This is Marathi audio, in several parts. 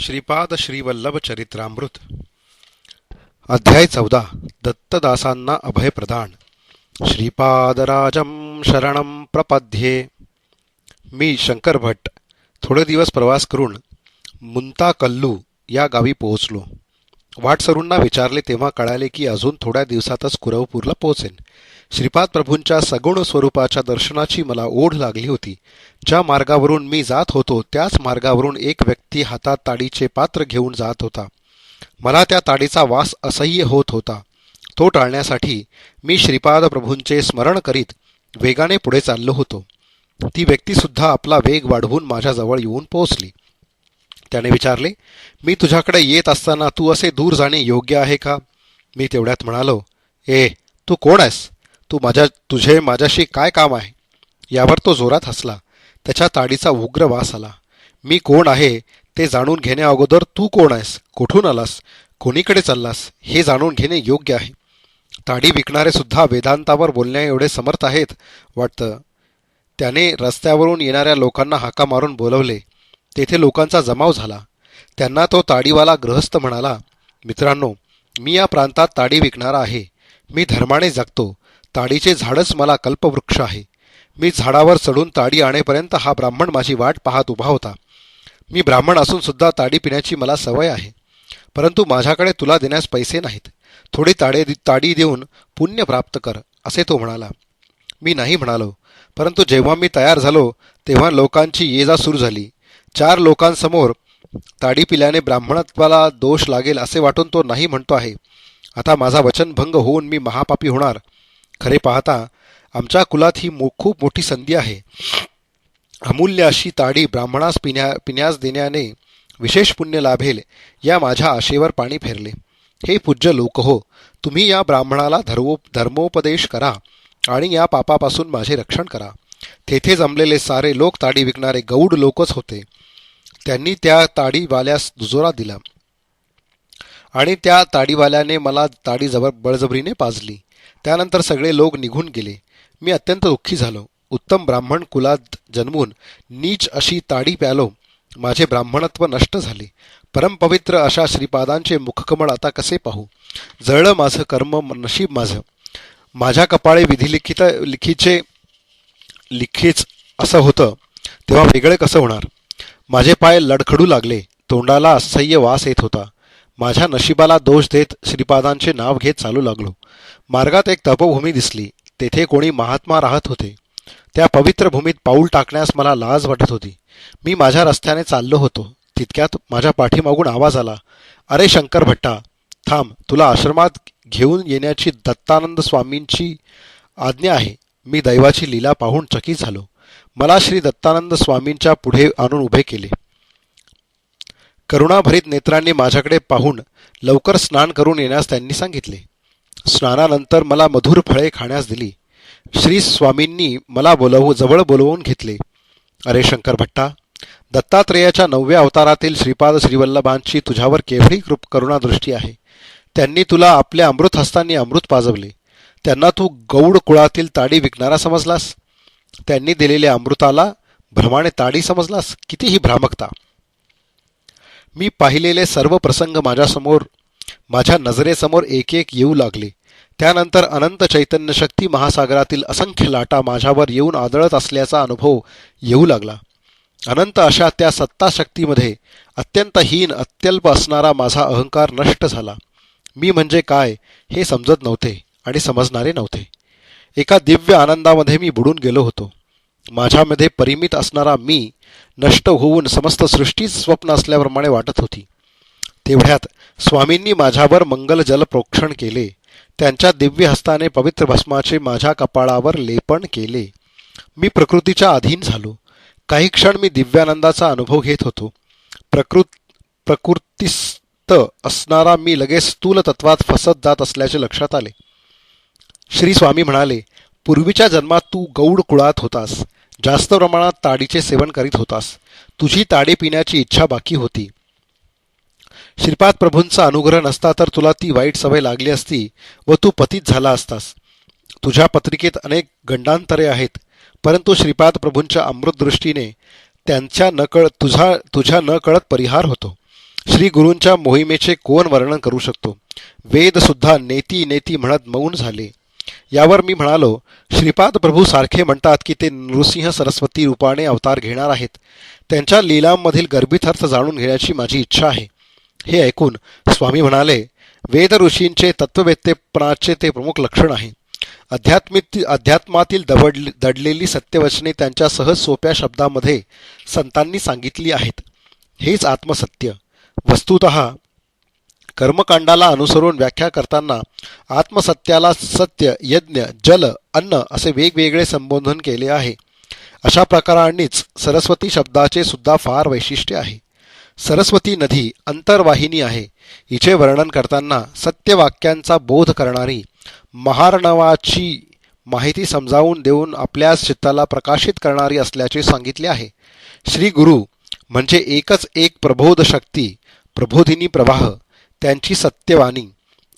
श्रीपाद श्रीवल्लभ चरित्रामृत. अध्याय चौदा. दत्तदासांना अभय प्रदान. श्रीपादराजम शरणम प्रपद्ये. मी शंकर भट थोडे दिवस प्रवास करून मुंताकल्लू या गावी पोहोचलो. वाटसरूंना विचारले तेव्हा कळाले की अजून थोड्या दिवसातच कुरवपूरला पोहोचेन. श्रीपाद प्रभूंच्या सगुण स्वरूपाच्या दर्शनाची मला ओढ लागली होती. ज्या मार्गावरून मी जात होतो त्याच मार्गावरून एक व्यक्ती हातात ताडीचे पात्र घेऊन जात होता. मला त्या ताडीचा वास असह्य होत होता. तो टाळण्यासाठी मी श्रीपाद प्रभूंचे स्मरण करीत वेगाने पुढे चाललो होतो. ती व्यक्तीसुद्धा आपला वेग वाढवून माझ्याजवळ येऊन पोहोचली. त्याने विचारले मी तुझ्याकडे येत असताना तू असे दूर जाणे योग्य आहे का? मी तेवढ्यात म्हणालो ए तू कोण आहेस? तू माझ्या तुझे माझ्याशी काय काम आहे? यावर तो जोरात हसला. त्याच्या ताडीचा उग्र वास आला. मी कोण आहे ते जाणून घेण्याअगोदर तू कोण आहेस? कुठून आलास? कोणीकडे चाललास? हे जाणून घेणे योग्य आहे. ताडी विकणारे सुद्धा वेदांतावर बोलण्या एवढे समर्थ आहेत वाटतं. त्याने रस्त्यावरून येणाऱ्या लोकांना हाका मारून बोलवले. तेथे लोकांचा जमाव झाला. त्यांना तो ताडीवाला गृहस्थ म्हणाला मित्रांनो मी या प्रांतात ताडी विकणारा आहे. मी धर्माने जगतो. ताडीचे झाडच मला कल्पवृक्ष आहे. मी झाडावर चढून ताडी आणेपर्यंत हा ब्राह्मण माझी वाट पाहत उभा होता. मी ब्राह्मण असून सुद्धा ताडी पिण्याची मला सवय आहे. परंतु माझ्याकडे तुला देण्यास पैसे नाहीत. थोडी ताडे ताडी देऊन पुण्य प्राप्त कर असे तो म्हणाला. मी नाही म्हणालो परंतु जेव्हा मी तयार झालो तेव्हा लोकांची ये जा सुरू झाली. चार लोकांसमोर ताडी पिल्याने ब्राह्मणत्वाला दोष लागेल असे वाटून तो नाही म्हणतो आहे. आता माझा वचनभंग होऊन मी महापापी होणार. खरे पाहता आमच्या कुलात ही मो खूप मोठी संधी आहे. अमूल्य अशी ताडी ब्राह्मणास पिण्या पिण्यास देण्याने विशेष पुण्य लाभेल या माझ्या आशेवर पाणी फेरले. हे पूज्य लोक हो तुम्ही या ब्राह्मणाला धर्मो धर्मोपदेश करा आणि या पापापासून माझे रक्षण करा. तेथे जमलेले सारे लोक ताडी विकणारे गौड लोकच होते. त्यांनी त्या ताडीवाल्यास दुजोरा दिला. आणि त्या ताडीवाल्याने मला ताडी जबर बळजबरीने पाजली. त्यानंतर सगळे लोक निघून गेले. मी अत्यंत दुःखी झालो. उत्तम ब्राह्मण कुलात जन्मून नीच अशी ताडी प्यालो. माझे ब्राह्मणत्व नष्ट झाले. परमपवित्र अशा श्रीपादांचे मुखकमळ आता कसे पाहू? जळलं माझं कर्म नशीब माझं. माझ्या कपाळे विधिलिखित लिखीचे लिखीच असं होतं. तेव्हा वेगळे कसं होणार? माझे पाय लडखडू लागले. तोंडाला असह्य वास येत होता. माझ्या नशिबाला दोष देत श्रीपादांचे नाव घेत चालू लागलो. मार्गात एक तपोभूमी दिसली. तेथे कोणी महात्मा राहत होते. त्या पवित्र भूमीत पाऊल टाकण्यास मला लाज वाटत होती. मी माझ्या रस्त्याने चाललो होतो. तितक्यात माझ्या पाठीमागून आवाज आला. अरे शंकर भट्टा थांब. तुला आश्रमात घेऊन येण्याची दत्तानंद स्वामींची आज्ञा आहे. मी दैवाची लीला पाहून चकित झालो. मला श्री दत्तानंद स्वामींच्या पुढे आणून उभे केले. करुणाभरीत नेत्रांनी माझ्याकडे पाहून लवकर स्नान करून येण्यास त्यांनी सांगितले. स्नानानंतर मला मधुर फळे खाण्यास दिली. श्री स्वामींनी मला बोलवू जवळ बोलवून घेतले. अरे शंकर भट्टा दत्तात्रेयाच्या नवव्या अवतारातील श्रीपाद श्रीवल्लभांची तुझ्यावर केवढी कृप करुणादृष्टी आहे. त्यांनी तुला आपल्या अमृत हस्तांनी अमृत पाजवले. त्यांना तू गौड कुळातील ताडी विकणारा समजलास. त्यांनी दिलेल्या अमृताला भ्रमाने ताडी समजलास? कितीही भ्रामकता. मी पाहिलेले सर्व प्रसंग माझ्यासमोर माझ्या नजरेसमोर एक एक येऊ लागले. त्यानंतर अनंत चैतन्य शक्ती महासागरातील असंख्य लाटा माझ्यावर येऊन आदळत असल्याचा अनुभव येऊ लागला. अनंत अशा त्या सत्ता शक्तीमध्ये अत्यंत हीन अत्यल्प असणारा माझा अहंकार नष्ट झाला. मी म्हणजे काय हे समजत नव्हते आणि समजणारे नव्हते. एका दिव्य आनंदामध्ये मी बुडून गेलो होतो. माझ्यामध्ये परिमित असणारा मी नष्ट होऊन समस्त सृष्टीच स्वप्न असल्याप्रमाणे वाटत होती. तेवढ्यात स्वामींनी माझ्यावर मंगल जल प्रोक्षण केले. त्यांच्या दिव्य हस्ताने पवित्र भस्माचे माझ्या कपाळावर लेपन केले. मी प्रकृतीच्या अधीन झालो. काही क्षण मी दिव्यानंदाचा अनुभव घेत होतो. प्रकृत प्रकृतीस्थ असणारा मी लगेच स्थूल तत्वात फसत जात असल्याचे लक्षात आले. श्री स्वामी म्हणाले पूर्वीच्या जन्मात तू गौड कुळात होतास. जास्त प्रमाणात ताडीचे सेवन करीत होतास. तुझी ताडी पिण्याची इच्छा बाकी होती. श्रीपाद प्रभूंचा अनुग्रह नसता तर तुला ती वाईट सवय लागली असती व तू पतीत झाला असतास. तुझ्या पत्रिकेत अनेक गंडांतरे आहेत. परंतु श्रीपाद प्रभूंच्या अमृतदृष्टीने त्यांच्या नकळ तुझा तुझ्या न कळत परिहार होतो. श्री गुरूंच्या मोहिमेचे कोण वर्णन करू शकतो? वेद सुद्धा नेती नेती म्हणत मौन झाले. यावर मी म्हणालो श्रीपाद प्रभू सारखे म्हणतात की ते नृसिंह सरस्वती रूपाने अवतार घेणार आहेत. त्यांच्या लीलांमधील गर्भित अर्थ जाणून घेण्याची माझी इच्छा आहे. हे ऐकून स्वामी म्हणाले वेद ऋषींचे तत्ववेत्तेपणाचे ते प्रमुख लक्षण आहे. अध्यात्मिक अध्यात्मातील दबड दडलेली सत्यवचने त्यांच्या सहज सोप्या शब्दामध्ये संतांनी सांगितली आहेत. हेच आत्मसत्य. वस्तुत कर्मकांडाला अनुसरून व्याख्या करताना आत्मसत्याला सत्य यज्ञ जल अन्न असे वेगवेगळे संबोधन केले आहे. अशा प्रकारांनीच सरस्वती शब्दाचे सुद्धा फार वैशिष्ट्य आहे. सरस्वती नदी अंतर्वाहिनी आहे. हिचे वर्णन करताना सत्यवाक्यांचा बोध करणारी महारणवाची माहिती समजावून देऊन आपल्या चित्ताला प्रकाशित करणारी असल्याचे सांगितले आहे. श्री गुरु म्हणजे एकच एक प्रबोध शक्ती प्रबोधिनी प्रवाह. त्यांची सत्यवाणी.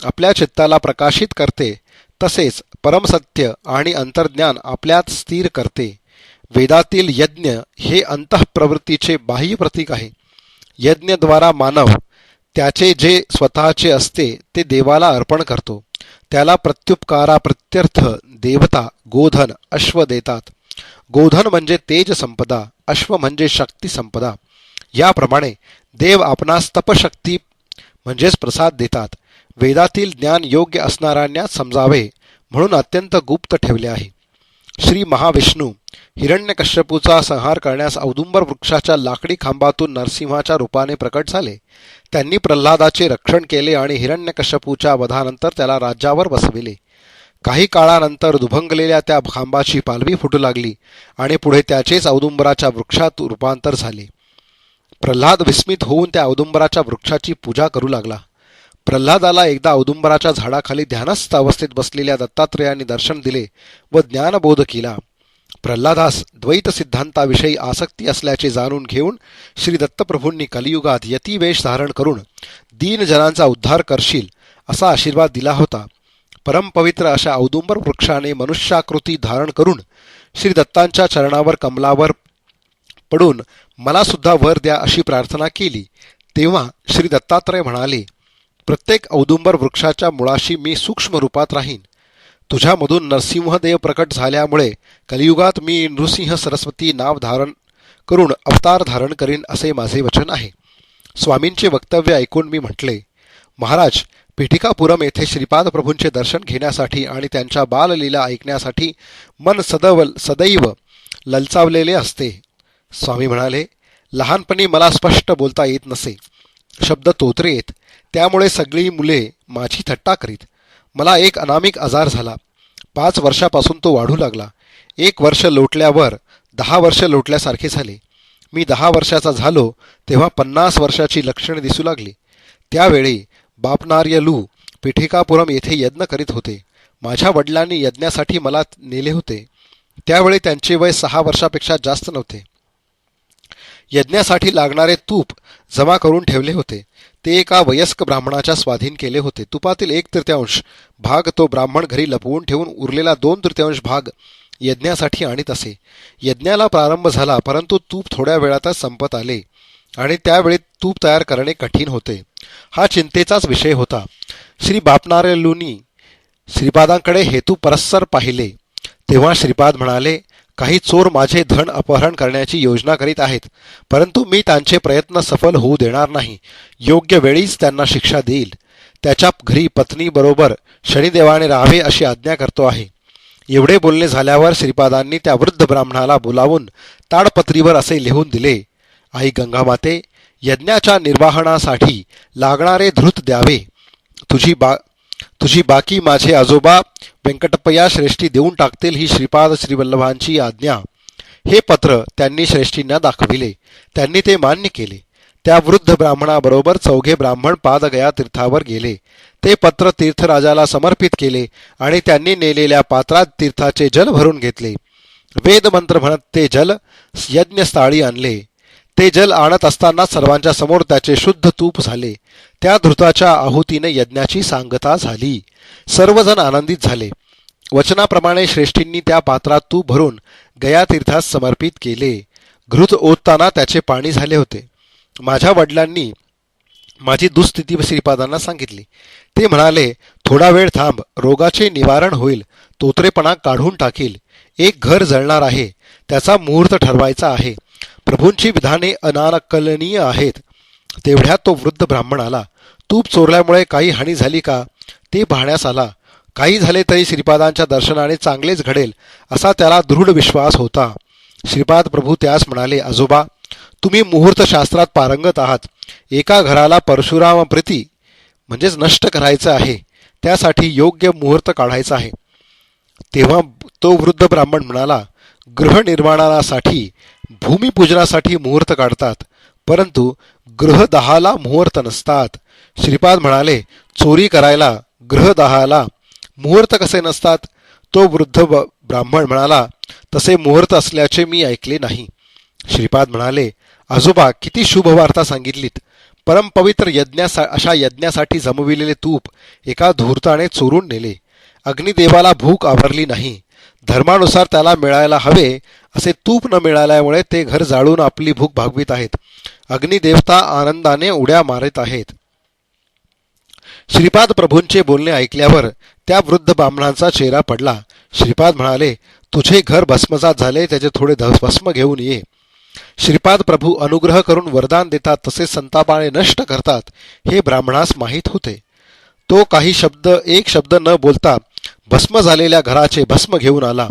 आपल्या चित्ताला प्रकाशित करते तसेच परमसत्य आणि अंतर्ज्ञान आपल्यात स्थिर करते. वेदातील यज्ञ हे अंतःप्रवृत्तीचे बाह्य प्रतीक आहे. यज्ञद्वारा मानव त्याचे जे स्वतःचे असते ते देवाला अर्पण करतो. त्याला प्रत्युपकारा प्रत्यर्थ देवता गोधन अश्व देतात. गोधन म्हणजे तेज संपदा अश्व म्हणजे शक्ती संपदा. याप्रमाणे देव आपणास तपशक्ती म्हणजेच प्रसाद देतात. वेदातील ज्ञान योग्य असणाऱ्यांना समजावे म्हणून अत्यंत गुप्त ठेवले आहे. श्री महाविष्णू हिरण्यकश्यपूचा संहार करण्यास औदुंबर वृक्षाच्या लाकडी खांबातून नरसिंहाच्या रूपाने प्रकट झाले. त्यांनी प्रल्हादाचे रक्षण केले आणि हिरण्यकश्यपूच्या वधानंतर त्याला राज्यावर बसविले. काही काळानंतर दुभंगलेल्या त्या खांबाची पालवी फुटू लागली आणि पुढे त्याचेच औदुंबराच्या वृक्षात रूपांतर झाले. प्रल्हाद विस्मित होऊन त्या औदुंबराच्या वृक्षाची पूजा करू लागला. प्रल्हादाला एकदा औदुंबराच्या झाडाखाली ध्यानस्थ अवस्थेत बसलेल्या दत्तात्रेयांनी दर्शन दिले व ज्ञानबोध केला. प्रल्हादास द्वैत सिद्धांताविषयी आसक्ती असल्याचे जाणून घेऊन श्री दत्तप्रभूंनी कलियुगात यतिवेश धारण करून दीनजनांचा उद्धार करशील असा आशीर्वाद दिला होता. परमपवित्र अशा औदुंबर वृक्षाने मनुष्याकृती धारण करून श्री दत्तांच्या चरणावर कमलावर पडून मला सुद्धा वर द्या अशी प्रार्थना केली. तेव्हा श्री दत्तात्रय म्हणाले प्रत्येक औदुंबर वृक्षाच्या मुळाशी मी सूक्ष्म रूपात राहीन. तुझ्यामधून नरसिंहदेव प्रकट झाल्यामुळे कलियुगात मी नृसिंह सरस्वती नाव धारण करून अवतार धारण करीन असे माझे वचन आहे. स्वामींचे वक्तव्य ऐकून मी म्हटले महाराज पिठिकापुरम येथे श्रीपाद प्रभूंचे दर्शन घेण्यासाठी आणि त्यांच्या बाललीला ऐकण्यासाठी मन सदव सदैव ललचावलेले असते. स्वामी म्हणाले लहानपणी मला स्पष्ट बोलता येत नसे. शब्द तोत्रेत. येत त्यामुळे सगळी मुले माझी थट्टा करीत. मला एक अनामिक आजार झाला. पाच वर्षापासून तो वाढू लागला. एक वर्ष लोटल्यावर दहा वर्ष लोटल्यासारखे झाले. मी दहा वर्षाचा झालो तेव्हा पन्नास वर्षाची लक्षणे दिसू लागली. त्यावेळी बापनार्य लू पिठिकापुरम येथे यज्ञ करीत होते. माझ्या वडिलांनी यज्ञासाठी मला नेले होते. त्यावेळी त्यांचे वय सहा वर्षापेक्षा जास्त नव्हते. यज्ञासाठी लागणारे तूप जमा करून ठेवले होते. ते एका वयस्क ब्राह्मणाच्या स्वाधीन केले होते. तुपातील एक तृतीयांश भाग तो ब्राह्मण घरी लपवून ठेवून उरलेला दोन तृतीयांश भाग यज्ञासाठी आणीत असे. यज्ञाला प्रारंभ झाला परंतु तूप थोड्या वेळातच संपत आले आणि त्यावेळी तूप तयार करणे कठीण होते. हा चिंतेचाच विषय होता. श्री बापनारेलूनी श्रीपादांकडे हेतू परस्सर पाहिले. तेव्हा श्रीपाद म्हणाले काही चोर माझे धन अपहरण करण्याची योजना करीत आहेत परंतु मी त्यांचे प्रयत्न सफल होऊ देणार नाही. योग्य वेळीच त्यांना शिक्षा देईल. त्याच्या घरी पत्नीबरोबर शनिदेवाने राहावे अशी आज्ञा करतो आहे. एवढे बोलणे झाल्यावर श्रीपादांनी त्या वृद्ध ब्राह्मणाला बोलावून ताडपत्रीवर असे लिहून दिले आई गंगामाते यज्ञाच्या निर्वाहणासाठी लागणारे धृत द्यावे. तुझी बा तुझी बाकी माझे आजोबा व्यंकटप्पया श्रेष्ठी देऊन टाकतील ही श्रीपाद श्रीवल्लभांची आज्ञा. हे पत्र त्यांनी श्रेष्ठींना दाखविले. त्यांनी ते मान्य केले. त्या वृद्ध ब्राह्मणाबरोबर चौघे ब्राह्मण पादगया तीर्थावर गेले. ते पत्र तीर्थराजाला समर्पित केले आणि त्यांनी नेलेल्या पात्रात तीर्थाचे जल भरून घेतले. वेदमंत्र म्हणत ते जल यज्ञस्थाळी आणले. ते जल आणत असताना सर्वांच्या समोर त्याचे शुद्ध तूप झाले. त्या धृताच्या आहुतीने यज्ञाची सांगता झाली. सर्वजण आनंदित झाले. वचनाप्रमाणे श्रेष्ठींनी त्या पात्रात तूप भरून गयातीर्थास समर्पित केले. घृत ओतताना त्याचे पाणी झाले होते. माझ्या वडिलांनी माझी दुस्थिती श्रीपादांना सांगितली. ते म्हणाले थोडा वेळ थांब रोगाचे निवारण होईल. तोतरेपणा काढून टाकील. एक घर जळणार आहे. त्याचा मुहूर्त ठरवायचा आहे. प्रभूंची विधाने अनाकलनीय आहेत. तेवढ्यात तो वृद्ध ब्राह्मण आला. तूप चोरल्यामुळे काही हानी झाली का? ते पाहण्यास आला. काही झाले तरी श्रीपादांच्या दर्शनाने चांगलेच घडेल असा त्याला दृढ विश्वास होता. श्रीपाद प्रभू त्यास म्हणाले आजोबा तुम्ही मुहूर्तशास्त्रात पारंगत आहात. एका घराला परशुरामप्रिती म्हणजेच नष्ट करायचं आहे. त्यासाठी योग्य मुहूर्त काढायचा आहे. तेव्हा तो वृद्ध ब्राह्मण म्हणाला गृहनिर्माणासाठी भूमिपूजनासाठी मुहूर्त काढतात परंतु गृहदहाला मुहूर्त नसतात. श्रीपाद म्हणाले चोरी करायला गृहदहाला मुहूर्त कसे नसतात? तो वृद्ध ब्राह्मण म्हणाला तसे मुहूर्त असल्याचे मी ऐकले नाही. श्रीपाद म्हणाले आजोबा किती शुभवार्ता सांगितलीत. परमपवित्र यज्ञासा अशा यज्ञासाठी जमविलेले तूप एका धूर्ताने चोरून नेले. अग्निदेवाला भूक आवरली नाही. धर्मानुसार त्याला मिळायला हवे असे तूप न मिळाल्यामुळे ते घर जाळून आपली भूक भागवित आहेत. अग्निदेवता आनंदाने उड्या मारत आहेत. श्रीपाद प्रभूंचे बोलणे ऐकल्यावर त्या वृद्ध ब्राह्मणांचा चेहरा पडला. श्रीपाद म्हणाले तुझे घर भस्मजात झाले त्याचे थोडे भस्म घेऊन ये. श्रीपाद प्रभू अनुग्रह करून वरदान देतात तसे संतापाने नष्ट करतात हे ब्राह्मणास माहीत होते. तो काही शब्द एक शब्द न बोलता भस्म झालेल्या घराचे भस्म घेऊन आला.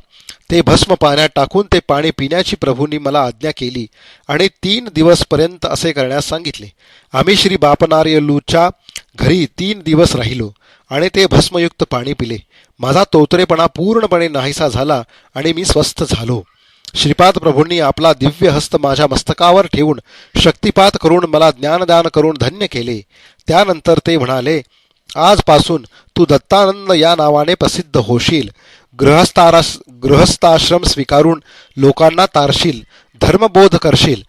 ते भस्म पाण्यात टाकून ते पाणी पिण्याची प्रभूंनी मला आज्ञा केली आणि तीन दिवसपर्यंत असे करण्यास सांगितले. आम्ही श्री बापनार्यलूच्या घरी तीन दिवस राहिलो आणि ते भस्मयुक्त पाणी पिले. माझा तोतरेपणा पूर्णपणे नाहीसा झाला आणि मी स्वस्थ झालो. श्रीपाद प्रभूंनी आपला दिव्य हस्त माझ्या मस्तकावर ठेवून शक्तिपात करून मला ज्ञानदान करून धन्य केले. त्यानंतर ते म्हणाले आजपासून तू दत्तानंद या नावाने प्रसिद्ध होशील. गृहस्थारास गृहस्थाश्रम स्वीकारून लोकांना तारशील धर्मबोध करशील.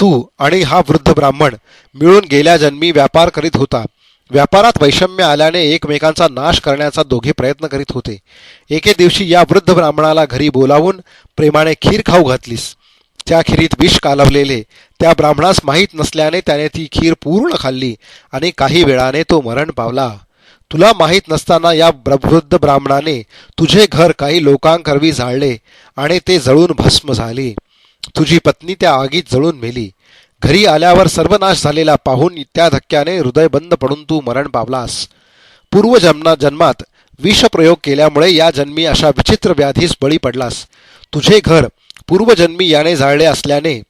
तू आणि हा वृद्ध ब्राह्मण मिळून गेल्या जन्मी व्यापार करीत होता. व्यापारात वैषम्य आल्याने एकमेकांचा नाश करण्याचा दोघे प्रयत्न करीत होते. एके दिवशी या वृद्ध ब्राह्मणाला घरी बोलावून प्रेमाने खीर खाऊ घातलीस. त्या खिरीत विष कालवलेले. त्या ब्राह्मणास माहीत नसल्याने त्याने ती खीर पूर्ण खाल्ली आणि काही वेळाने तो मरण पावला. तुला माहीत नसताना या वृद्ध ब्राह्मणाने तुझे घर काही लोकांकरवी जाळले आणि ते जळून भस्म झाले. तुझी पत्नी त्या आगीत जळून मेली. घरी आल्यावर सर्वनाश झालेला पाहून त्या धक्क्याने हृदय बंद पडून तू मरण पावलास. पूर्वजन्मा जन्मात विषप्रयोग केल्यामुळे या जन्मी अशा विचित्र व्याधीस बळी पडलास. तुझे घर पूर्वजन्मी याने जाळले असल्याने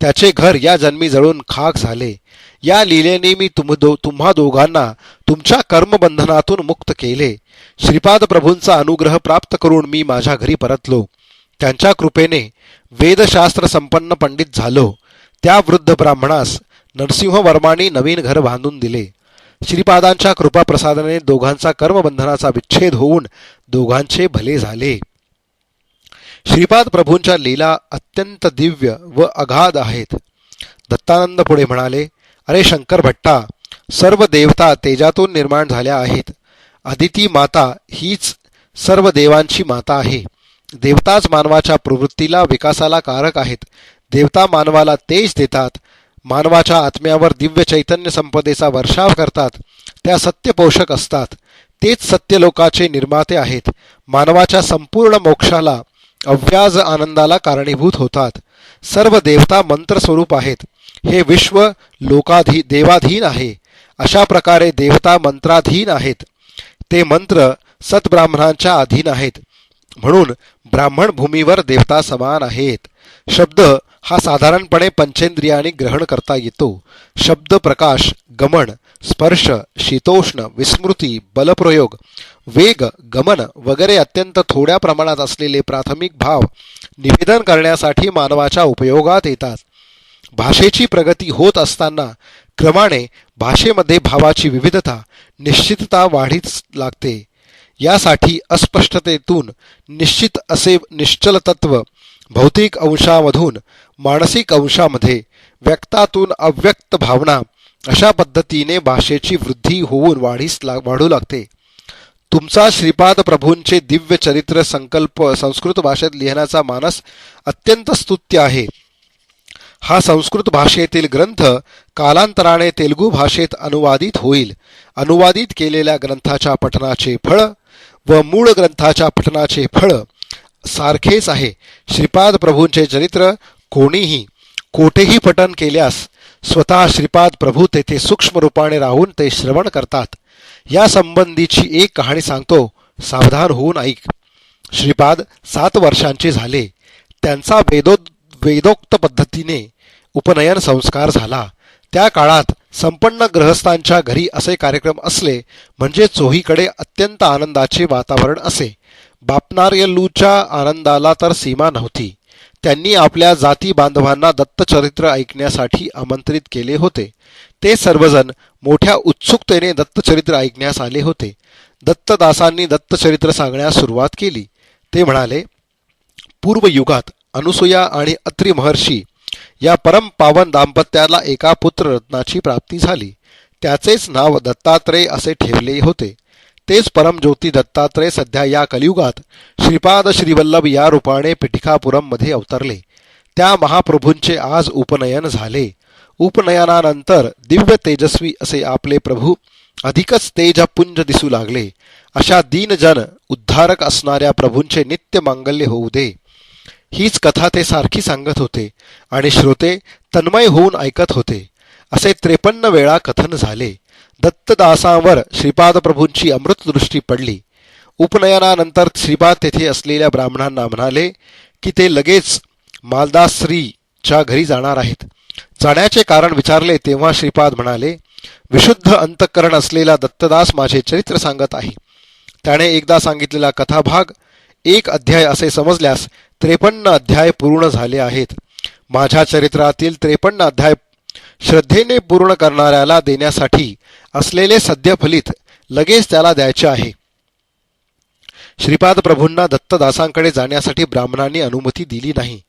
त्याचे घर या जन्मी जळून खाक झाले. या लिलेने मी तुम दो तुम्हा दोघांना तुमच्या कर्मबंधनातून मुक्त केले. श्रीपाद प्रभूंचा अनुग्रह प्राप्त करून मी माझ्या घरी परतलो. त्यांच्या कृपेने वेदशास्त्र संपन्न पंडित झालो. त्या वृद्ध ब्राह्मणास नरसिंह वर्माने नवीन घर बांधून दिले. श्रीपादांच्या कृपाप्रसादाने दोघांचा कर्मबंधनाचा विच्छेद होऊन दोघांचे भले झाले. श्रीपाद प्रभूंच्या लीला अत्यंत दिव्य व अगाध आहेत. दत्तानंद पुढे म्हणाले अरे शंकर भट्टा सर्व देवता तेजातून निर्माण झाल्या आहेत. अदिती माता हीच सर्व देवांची माता आहे. देवताच मानवाच्या प्रवृत्तीला विकासाला कारक आहेत. देवता मानवाला तेज देतात. मानवाच्या आत्म्यावर दिव्य चैतन्य संपदेचा वर्षाव करतात. त्या सत्यपोषक असतात. तेच सत्यलोकाचे निर्माते आहेत. मानवाच्या संपूर्ण मोक्षाला अव्याज आनंदाला कारणीभूत होतात. सर्व देवता मंत्रस्वरूप आहेत. हे विश्व लोकाधी देवाधीन आहे. अशा प्रकारे देवता मंत्राधीन आहेत. ते मंत्र सतब्राह्मणांच्या अधीन आहेत. म्हणून ब्राह्मण भूमीवर देवता समान आहेत. शब्द हा साधारणपणे पंचेंद्रियाने ग्रहण करता येतो. शब्द प्रकाश गमन स्पर्श शीतोष्ण विस्मृती बलप्रयोग वेग गमन वगैरे अत्यंत थोड्या प्रमाणात असलेले प्राथमिक भाव निवेदन करण्यासाठी मानवाच्या उपयोगात येतात. भाषेची प्रगती होत असताना क्रमाने भाषेमध्ये भावाची विविधता निश्चितता वाढीच लागते. यासाठी अस्पष्टतेतून निश्चित असे निश्चल तत्व भौतिक अंशामधून मानसिक अंशामध्ये व्यक्तातून अव्यक्त भावना अशा पद्धतीने भाषेची वृद्धी होऊन वाढीस ला वाढू लागते. तुमचा श्रीपाद प्रभूंचे दिव्य चरित्र संकल्प संस्कृत भाषेत लिहिण्याचा मानस अत्यंत स्तुत्य आहे. हा संस्कृत भाषेतील ग्रंथ कालांतराने तेलुगू भाषेत अनुवादित होईल. अनुवादित केलेल्या ग्रंथाच्या पठनाचे फळ व मूळ ग्रंथाच्या पठनाचे फळ सारखेच आहे. श्रीपाद प्रभूंचे चरित्र कोणीही कोठेही पठन केल्यास स्वतः श्रीपाद प्रभू तेथे सूक्ष्म रूपाने राहून ते श्रवण करतात. या संबंधीची एक कहाणी सांगतो. सावधान होऊन ऐक. श्रीपाद सात वर्षांचे झाले. त्यांचा वेदो वेदोक्त पद्धतीने उपनयन संस्कार झाला. त्या काळात संपन्न ग्रहस्थांच्या घरी असे कार्यक्रम असले म्हणजे चोहीकडे अत्यंत आनंदाचे वातावरण असे. बापनार्यलूच्या आनंदाला तर सीमा नव्हती. त्यांनी आपल्या जाती बांधवांना दत्तचरित्र ऐकण्यासाठी आमंत्रित केले होते. ते सर्वजण मोठ्या उत्सुकतेने दत्तचरित्र ऐकण्यास आले होते. दत्तदासांनी दत्तचरित्र सांगण्यास सुरुवात केली. ते म्हणाले पूर्वयुगात अनुसूया आणि अत्रि महर्षी या परम पावन दाम्पत्याला एका पुत्ररत्नाची प्राप्ती झाली. त्याचेच नाव दत्तात्रय असे ठेवले होते. तेच परमज्योती दत्तात्रय सध्या या कलियुगात श्रीपाद श्रीवल्लभ या रूपाने पिठिकापुरममध्ये अवतरले. त्या महाप्रभूंचे आज उपनयन झाले. उपनयनानंतर दिव्य तेजस्वी असे आपले प्रभू अधिकच तेजपुंज दिसू लागले. अशा दीनजन उद्धारक असणाऱ्या प्रभूंचे नित्य मांगल्य होऊ दे. हीच कथा ते सारखी सांगत होते आणि श्रोते तन्मय होऊन ऐकत होते. असे त्रेपन्न वेळा कथन झाले. दत्तदासांवर श्रीपाद प्रभूंची अमृतदृष्टी पडली. उपनयनानंतर श्रीपाद तेथे असलेल्या ब्राह्मणांना म्हणाले की ते लगेच मालदास श्रीच्या घरी जाणार आहेत. जाण्याचे कारण विचारले तेव्हा श्रीपाद म्हणाले विशुद्ध अंतःकरण असलेला दत्तदास माझे चरित्र सांगत आहे. त्याने एकदा सांगितलेला कथाभाग एक अध्याय असे समजल्यास त्रेपन्न अध्याय पूर्ण झाले आहेत. माझ्या चरित्रातील त्रेपन्न अध्याय श्रद्धेने पूर्ण करणाऱ्याला देण्यासाठी असलेले सद्यफलित लगेच त्याला द्यायचे आहे. श्रीपाद प्रभूंना दत्तदासांकडे जाण्यासाठी ब्राह्मणांनी अनुमती दिली नाही.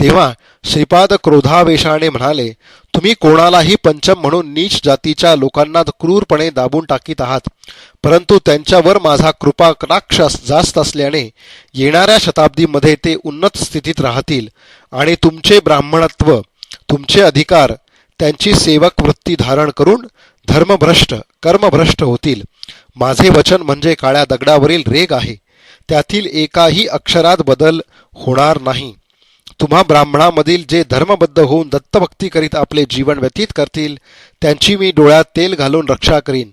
तेव्हा श्रीपाद क्रोधावेशाने म्हणाले तुम्ही कोणालाही पंचम म्हणून नीच जातीच्या लोकांना क्रूरपणे दाबून टाकीत आहात. परंतु त्यांच्यावर माझा कृपा राक्षस जास्त असल्याने येणाऱ्या शताब्दीमध्ये ते उन्नत स्थितीत राहतील. आणि तुमचे ब्राह्मणत्व तुमचे अधिकार त्यांची सेवक वृत्ती धारण करून धर्मभ्रष्ट कर्मभ्रष्ट होतील. माझे वचन म्हणजे काळ्या दगडावरील रेग आहे. त्यातील एकाही अक्षरात बदल होणार नाही. तुम्हा ब्राह्मणामधील जे धर्मबद्ध होऊन दत्तभक्ती करीत आपले जीवन व्यतीत करतील त्यांची मी डोळ्यात तेल घालून रक्षा करीन.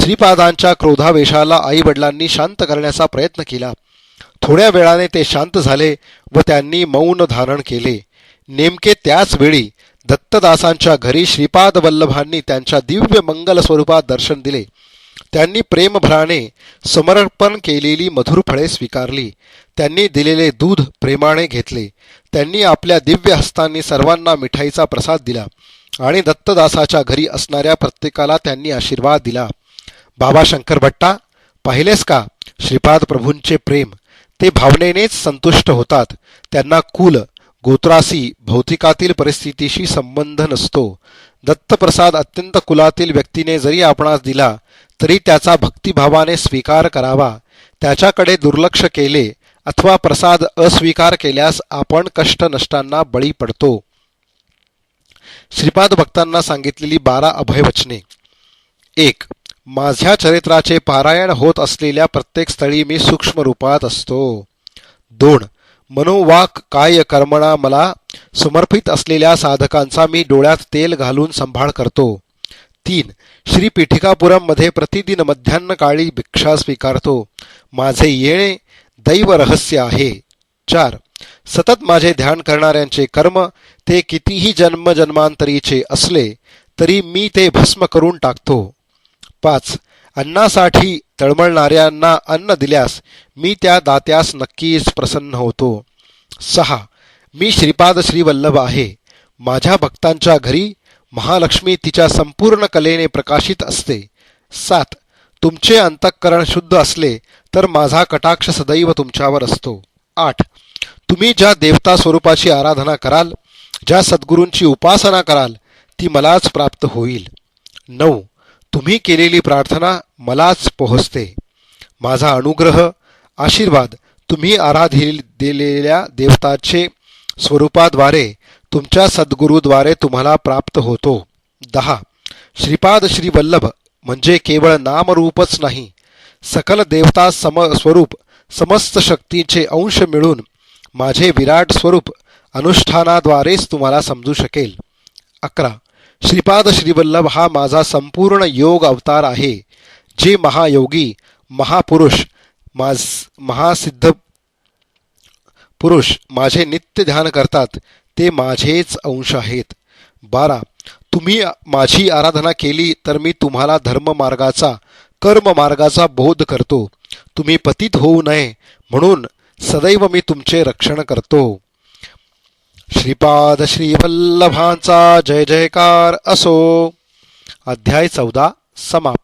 श्रीपादांच्या क्रोधावेशाला आईवडिलांनी शांत करण्याचा प्रयत्न केला. थोड्या वेळाने ते शांत झाले व त्यांनी मौन धारण केले. नेमके त्याच वेळी दत्तदासांच्या घरी श्रीपाद वल्लभांनी त्यांच्या दिव्य मंगल स्वरूपात दर्शन दिले. त्यांनी प्रेमभराने समर्पण केलेली मधुर फळे स्वीकारली. त्यांनी दिलेले दूध प्रेमाने घेतले. त्यांनी आपल्या दिव्य हस्तांनी सर्वांना मिठाईचा प्रसाद दिला आणि दत्तदासाच्या घरी असणाऱ्या प्रत्येकाला त्यांनी आशीर्वाद दिला. बाबा शंकर भट्टा पाहिलेस का? श्रीपाद प्रभूंचे प्रेम. ते भावनेनेच संतुष्ट होतात. त्यांना कुल गोत्रासी भौतिकातील परिस्थितीशी संबंध नसतो. दत्तप्रसाद अत्यंत कुलातील व्यक्तीने जरी आपणास दिला तरी त्याचा भक्तिभावाने स्वीकार करावा. त्याच्याकडे दुर्लक्ष केले अथवा प्रसाद अस्वीकार केल्यास आपण कष्ट नष्टांना बळी पडतो. श्रीपाद भक्तांना सांगितलेली बारा अभयवचने. एक माझ्या चरित्राचे पारायण होत असलेल्या प्रत्येक स्थळी मी सूक्ष्म रूपात असतो. दोन मनोवाक काय कर्मणा मला समर्पित असलेल्या साधकांचा मी डोळ्यात तेल घालून संभाळ करतो. तीन श्री मध्ये प्रतिदिन मध्यान्ह काळी भिक्षा स्वीकारतो. माझे येणे दैव रहस्य आहे. चार सतत माझे ध्यान करणाऱ्यांचे कर्म ते कितीही जन्मजन्मांतरीचे असले तरी मी ते भस्म करून टाकतो. पाच अन्नासाठी तळमळणाऱ्यांना अन्न दिल्यास मी त्या दात्यास नक्कीच प्रसन्न होतो. सहा. मी श्रीपाद श्रीवल्लभ आहे. माझ्या भक्तांच्या घरी महालक्ष्मी तिच्या संपूर्ण कलेने प्रकाशित असते. सात. तुमचे अंतःकरण शुद्ध असले तर माझा कटाक्ष सदैव तुमच्यावर असतो. आठ. तुम्ही ज्या देवता स्वरूपाची आराधना कराल ज्या सद्गुरूंची उपासना कराल ती मलाच प्राप्त होईल. नऊ. तुम्ही केलेली प्रार्थना मलाच पोहोचते. माझा अनुग्रह आशीर्वाद तुम्ही आराधी दिलेल्या देवताचे स्वरूपाद्वारे तुमच्या सद्गुरूद्वारे तुम्हाला प्राप्त होतो. दहा. श्रीपाद श्रीवल्लभ म्हणजे केवळ नामरूपच नाही सकल देवता सम स्वरूप समस्त शक्तीचे अंश मिळून माझे विराट स्वरूप अनुष्ठानाद्वारेच तुम्हाला समजू शकेल. अकरा. श्रीपाद श्रीवल्लभ हा माझा संपूर्ण योग अवतार आहे. जे महायोगी महापुरुष माझ महासिद्ध पुरुष माझे नित्य ध्यान करतात ते माझेच अंश आहेत. बारा तुम्ही माझी आराधना केली तर मी तुम्हाला धर्ममार्गाचा कर्ममार्गाचा बोध करतो. तुम्ही पतित होऊ नये म्हणून सदैव मी तुमचे रक्षण करतो. श्रीपाद श्रीवल्लभांचा जय जयकार असो. अध्याय चौदा समाप्त.